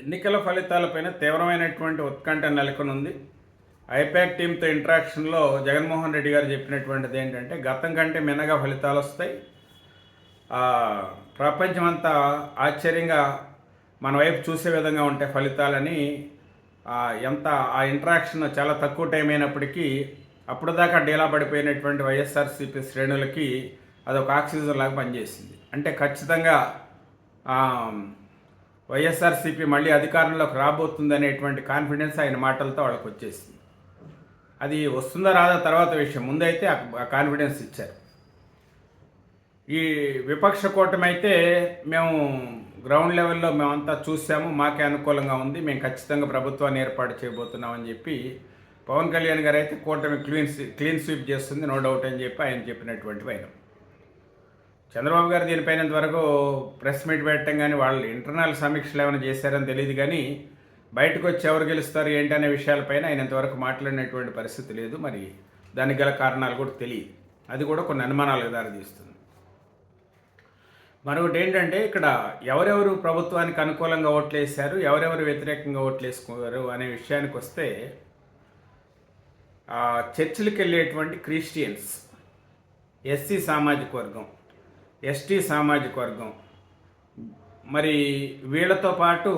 ఎన్నికల ఫలితాలపైన తీవ్రమైనటువంటి ఉత్కంఠ నెలకొని ఉంది ఐపాక్ టీంతో ఇంటరాక్షన్లో జగన్మోహన్ రెడ్డి గారు చెప్పినటువంటిది ఏంటంటే గతం కంటే మిన్నగా ఫలితాలు వస్తాయి. ప్రపంచమంతా ఆశ్చర్యంగా మన వైపు చూసే విధంగా ఉంటాయి ఫలితాలని ఎంత ఆ ఇంటరాక్షన్ చాలా తక్కువ టైం అయినప్పటికీ అప్పుడు దాకా డీలా పడిపోయినటువంటి వైఎస్ఆర్సీపీ శ్రేణులకి అదొక ఆక్సిజన్ లాగా పనిచేసింది. అంటే ఖచ్చితంగా వైఎస్ఆర్సీపీ మళ్ళీ అధికారంలోకి రాబోతుందనేటువంటి కాన్ఫిడెన్స్ ఆయన మాటలతో వాళ్ళకి వచ్చేసింది అది వస్తుందా రాదా తర్వాత విషయం. ముందైతే ఆ- ఆ కాన్ఫిడెన్స్ ఇచ్చారు. ఈ విపక్ష కూటమి అయితే మేము గ్రౌండ్ లెవెల్లో మేమంతా చూసాము. మాకే అనుకూలంగా ఉంది. మేము ఖచ్చితంగా ప్రభుత్వాన్ని ఏర్పాటు చేయబోతున్నామని చెప్పి పవన్ కళ్యాణ్ గారు అయితే కూటమి క్లీన్ క్లీన్ స్వీప్ చేస్తుంది. నో డౌట్ అని చెప్పి ఆయన చెప్పినటువంటి వైనం. చంద్రబాబు గారు దీనిపైనంత వరకు ప్రెస్ మీట్ పెట్టడం కానీ వాళ్ళు ఇంటర్నల్ సమీక్షలు ఏమైనా చేశారని తెలియదు కానీ బయటకు వచ్చి ఎవరు గెలుస్తారు ఏంటి అనే విషయాలపైన ఆయన ఇంతవరకు మాట్లాడినటువంటి పరిస్థితి లేదు. మరి దానికి గల కారణాలు కూడా తెలియదు. అది కూడా కొన్ని అనుమానాలకు దారితీస్తుంది. మరొకటి ఏంటంటే ఇక్కడ ఎవరెవరు ప్రభుత్వానికి అనుకూలంగా ఓట్లు వేశారు ఎవరెవరు వ్యతిరేకంగా ఓట్లు వేసుకోరు అనే విషయానికి వస్తే చర్చిలకు వెళ్ళేటువంటి క్రిస్టియన్స్ ఎస్సీ సామాజిక వర్గం. ఎస్టీ సామాజిక వర్గం. మరి వీళ్ళతో పాటు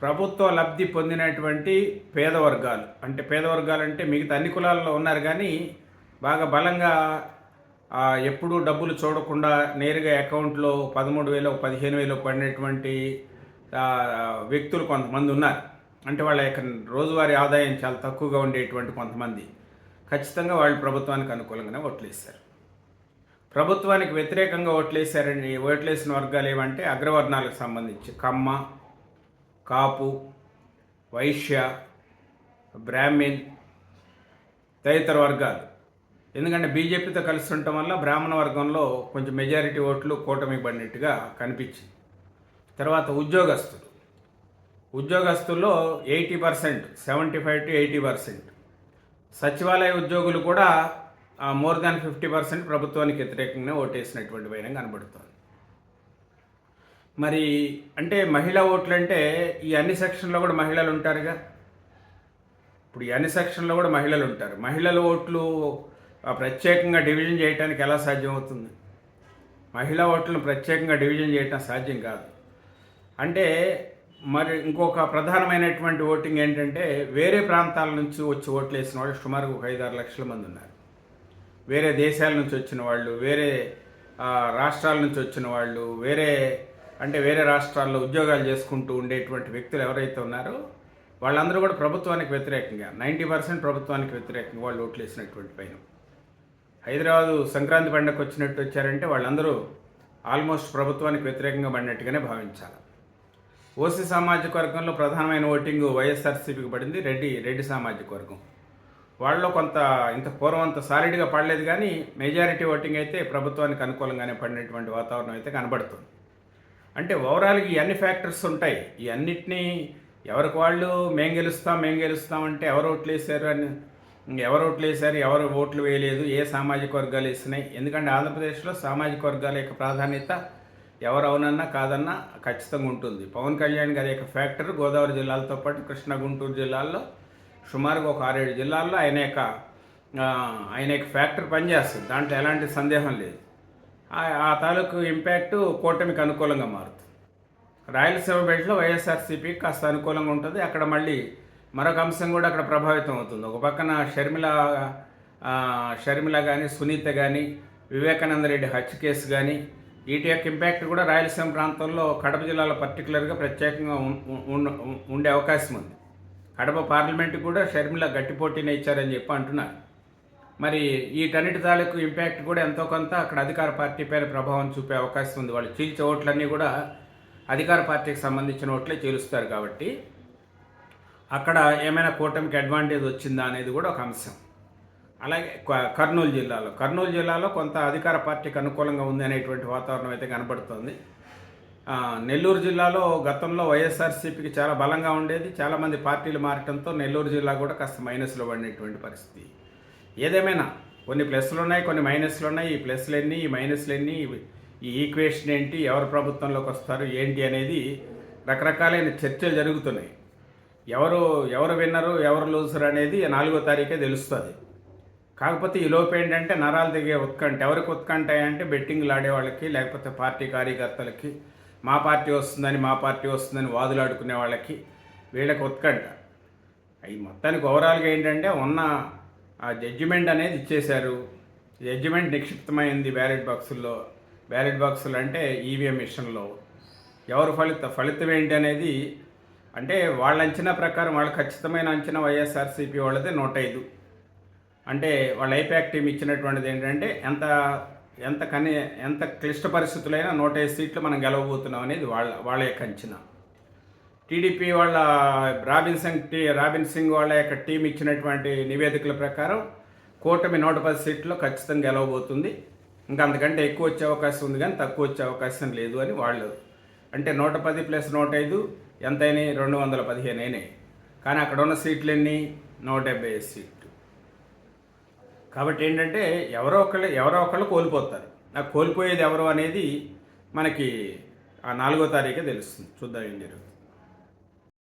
ప్రభుత్వ లబ్ధి పొందినటువంటి పేద వర్గాలు. అంటే పేద వర్గాలు అంటే మిగతా అన్ని కులాల్లో ఉన్నారు కానీ బాగా బలంగా ఎప్పుడూ డబ్బులు చూడకుండా నేరుగా అకౌంట్లో పదమూడు వేలు పదిహేను వేలు పడినటువంటి వ్యక్తులు కొంతమంది ఉన్నారు. అంటే వాళ్ళ యొక్క రోజువారీ ఆదాయం చాలా తక్కువగా ఉండేటువంటి కొంతమంది. ఖచ్చితంగా వాళ్ళు ప్రభుత్వానికి అనుకూలంగానే ఓట్లేస్తారు ప్రభుత్వానికి వ్యతిరేకంగా ఓట్లేశారని ఓట్లేసిన వర్గాలు ఏమంటే అగ్రవర్ణాలకు సంబంధించి కమ్మ కాపు వైశ్య బ్రాహ్మిన్ తదితర వర్గాలు. ఎందుకంటే బీజేపీతో కలిసి ఉండటం వల్ల బ్రాహ్మణ వర్గంలో కొంచెం మెజారిటీ ఓట్లు కూటమి పడినట్టుగా కనిపించింది. తర్వాత ఉద్యోగస్తులు. ఉద్యోగస్తుల్లో eighty percent seventy five to eighty percent. సచివాలయ ఉద్యోగులు కూడా మోర్ దాన్ ఫిఫ్టీ పర్సెంట్ ప్రభుత్వానికి వ్యతిరేకంగా ఓటేసినటువంటి వైనం కనబడుతోంది. మరి అంటే మహిళా ఓట్లు అంటే ఈ అన్ని సెక్షన్లో కూడా మహిళలు ఉంటారుగా? ఇప్పుడు ఈ అన్ని సెక్షన్లో కూడా మహిళలు ఉంటారు. మహిళల ఓట్లు ప్రత్యేకంగా డివిజన్ చేయడానికి ఎలా సాధ్యమవుతుంది? మహిళా ఓట్లను ప్రత్యేకంగా డివిజన్ చేయటం సాధ్యం కాదు. అంటే మరి ఇంకొక ప్రధానమైనటువంటి ఓటింగ్ ఏంటంటే వేరే ప్రాంతాల నుంచి వచ్చి ఓట్లు వేసిన వాళ్ళు సుమారు ఒక ఐదు ఆరు లక్షల మంది ఉన్నారు. వేరే దేశాల నుంచి వచ్చిన వాళ్ళు వేరే రాష్ట్రాల నుంచి వచ్చిన వాళ్ళు వేరే అంటే వేరే రాష్ట్రాల్లో ఉద్యోగాలు చేసుకుంటూ ఉండేటువంటి వ్యక్తులు ఎవరైతే ఉన్నారో వాళ్ళందరూ కూడా ప్రభుత్వానికి వ్యతిరేకంగా నైంటీ పర్సెంట్ ప్రభుత్వానికి వ్యతిరేకంగా వాళ్ళు ఓట్లు వేసినటువంటి పైన. హైదరాబాదు సంక్రాంతి పండగకు వచ్చినట్టు వచ్చారంటే వాళ్ళందరూ ఆల్మోస్ట్ ప్రభుత్వానికి వ్యతిరేకంగా పడినట్టుగానే భావించాలి. ఓసీ సామాజిక వర్గంలో ప్రధానమైన ఓటింగ్ వైఎస్ఆర్సీపీకి పడింది రెడ్డి రెడ్డి సామాజిక వర్గం. వాళ్ళలో కొంత ఇంత పూర్వం అంత సాలిడ్గా పడలేదు కానీ మెజారిటీ ఓటింగ్ అయితే ప్రభుత్వానికి అనుకూలంగానే పడినటువంటి వాతావరణం అయితే కనబడుతుంది. అంటే ఓవరాల్గా ఈ అన్ని ఫ్యాక్టర్స్ ఉంటాయి. ఈ అన్నిటినీ ఎవరికి వాళ్ళు మేం గెలుస్తాం మేం గెలుస్తాం అంటే ఎవరు ఓట్లు వేశారు అని ఎవరు ఓట్లు వేశారు ఎవరు ఓట్లు వేయలేదు ఏ సామాజిక వర్గాలు వేసినాయి. ఎందుకంటే ఆంధ్రప్రదేశ్లో సామాజిక వర్గాల యొక్క ప్రాధాన్యత ఎవరు అవునన్నా కాదన్నా ఖచ్చితంగా ఉంటుంది. పవన్ కళ్యాణ్ గారి యొక్క ఫ్యాక్టర్ గోదావరి జిల్లాలతో పాటు కృష్ణా గుంటూరు జిల్లాల్లో సుమారుగా ఒక ఆరేడు జిల్లాల్లో ఆయన యొక్క ఆయన యొక్క ఫ్యాక్టరీ పనిచేస్తుంది. దాంట్లో ఎలాంటి సందేహం లేదు. ఆ- తాలూకు ఇంపాక్ట్ కూటమికి అనుకూలంగా మారుతుంది. రాయలసీమ బెల్ట్లో వైఎస్ఆర్సీపీ కాస్త అనుకూలంగా ఉంటుంది. అక్కడ మళ్ళీ మరొక అంశం కూడా అక్కడ ప్రభావితం అవుతుంది. ఒక పక్కన షర్మిల షర్మిల కానీ సునీత కానీ వివేకానంద రెడ్డి హత్య కేసు కానీ వీటి యొక్క ఇంపాక్ట్ కూడా రాయలసీమ ప్రాంతంలో కడప జిల్లాలో పర్టికులర్గా ప్రత్యేకంగా ఉండే అవకాశం ఉంది. కడప పార్లమెంట్ కూడా షర్మిల గట్టి పోటీని ఇచ్చారని చెప్పి అంటున్నారు. మరి వీటన్నిటి తాలూకు ఇంపాక్ట్ కూడా ఎంతో కొంత అక్కడ అధికార పార్టీ పైన ప్రభావం చూపే అవకాశం ఉంది. వాళ్ళు చీల్చే ఓట్లన్నీ కూడా అధికార పార్టీకి సంబంధించిన ఓట్లే చీలుస్తారు కాబట్టి అక్కడ ఏమైనా కూటమికి అడ్వాంటేజ్ వచ్చిందా అనేది కూడా ఒక అంశం. అలాగే కర్నూలు జిల్లాలో కర్నూలు జిల్లాలో కొంత అధికార పార్టీకి అనుకూలంగా ఉంది అనేటువంటి వాతావరణం అయితే కనబడుతుంది. నెల్లూరు జిల్లాలో గతంలో వైఎస్ఆర్సీపీకి చాలా బలంగా ఉండేది. చాలామంది పార్టీలు మారటంతో నెల్లూరు జిల్లా కూడా కాస్త మైనస్లో పడినటువంటి పరిస్థితి. ఏదేమైనా కొన్ని ప్లస్లు ఉన్నాయి కొన్ని మైనస్లు ఉన్నాయి. ఈ ప్లస్లు ఎన్ని ఈ మైనస్లు ఎన్ని ఈ ఈక్వేషన్ ఏంటి ఎవరు ప్రభుత్వంలోకి వస్తారు ఏంటి అనేది రకరకాలైన చర్చలు జరుగుతున్నాయి. ఎవరు ఎవరు విన్నరు ఎవరు లూజర్ అనేది నాలుగో తారీఖే తెలుస్తుంది. కాకపోతే ఈ లోపు ఏంటంటే నరాలు దిగే ఉత్కంఠ ఎవరికి ఉత్కంఠ అంటే బెట్టింగ్లు ఆడేవాళ్ళకి లేకపోతే పార్టీ కార్యకర్తలకి మా పార్టీ వస్తుందని మా పార్టీ వస్తుందని వాదులాడుకునే వాళ్ళకి వీళ్ళకి ఉత్కంఠ. అవి మొత్తానికి ఓవరాల్గా ఏంటంటే ఉన్న ఆ జడ్జిమెంట్ అనేది ఇచ్చేశారు. జడ్జిమెంట్ నిక్షిప్తమైంది బ్యాలెట్ బాక్సుల్లో. బ్యాలెట్ బాక్సులు అంటే ఈవీఎం మిషన్లో. ఎవరు ఫలిత ఫలితం ఏంటి అనేది అంటే వాళ్ళ అంచనా ప్రకారం వాళ్ళ ఖచ్చితమైన అంచనా వైఎస్ఆర్సీపీ వాళ్ళదే నూట ఐదు. అంటే వాళ్ళ ఐపాక్ టీం ఇచ్చినటువంటిది ఏంటంటే ఎంత ఎంత కని ఎంత క్లిష్ట పరిస్థితులైనా నూట ఐదు సీట్లు మనం గెలవబోతున్నాం అనేది వాళ్ళ వాళ్ళ యొక్క అంచనా. టీడీపీ వాళ్ళ Robin Singh T Robin Singh వాళ్ళ యొక్క టీం ఇచ్చినటువంటి నివేదికల ప్రకారం కూటమి నూట పది సీట్లో ఖచ్చితంగా గెలవబోతుంది. ఇంకా అంతకంటే ఎక్కువ వచ్చే అవకాశం ఉంది కానీ తక్కువ వచ్చే అవకాశం లేదు అని వాళ్ళు అంటే నూట పది ప్లస్ నూట ఐదు ఎంతైనాయి? రెండు వందల పదిహేను అయినాయి. కానీ అక్కడ ఉన్న సీట్లు నూట డెబ్బై ఐదు సీట్లు. కాబట్టి ఏంటంటే ఎవరో ఒకళ్ళు ఎవరో ఒకళ్ళు కోల్పోతారు. ఆ కోల్పోయేది ఎవరు అనేది మనకి ఆ నాలుగో తారీఖే తెలుస్తుంది. చూద్దాం ఏం జరుగుతుంది.